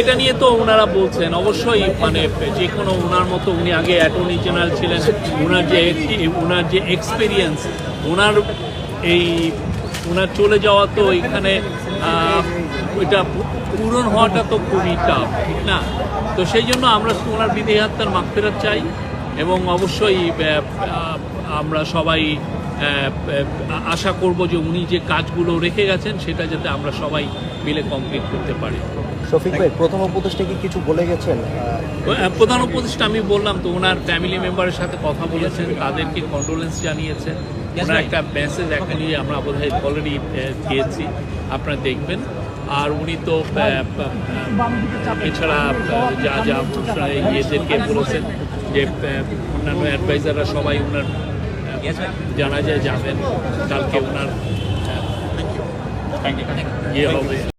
এটা নিয়ে তো ওনারা বলছেন, অবশ্যই মানে যে কোনো ওনার মতো উনি আগে অ্যাটর্নি জেনারেল ছিলেন, ওনার যে ওনার যে এক্সপিরিয়েন্স ওনার এই, ওনার চলে যাওয়া তো এখানে ওইটা পূরণ হওয়াটা তো খুবই টাফ ঠিক না? তো সেই জন্য আমরা ওনার বিদেহী আত্মার মাগফেরাত চাই এবং অবশ্যই আমরা সবাই আশা করব যে উনি যে কাজগুলো রেখে গেছেন সেটা যাতে আমরা সবাই মিলে কমপ্লিট করতে পারি। শফিক ভাই প্রথম উপদেষ্টা কি কিছু বলে গেছেন? প্রধান উপদেষ্টা আমি বললাম তো ওনার ফ্যামিলি মেম্বারের সাথে কথা বলেছেন তাদেরকে কন্ডোলেন্স জানিয়েছেন ওনার একটা মেসেজ এখনই আমরা বোধহয় অলরেডি দিয়েছি আপনারা দেখবেন। আর উনি তো এছাড়া যা যা ইয়েদেরকে বলেছেন যে অন্যান্য অ্যাডভাইজাররা সবাই ওনার জানা যায় যাবেন কালকে ওনার আহ, ইয়ে হবে।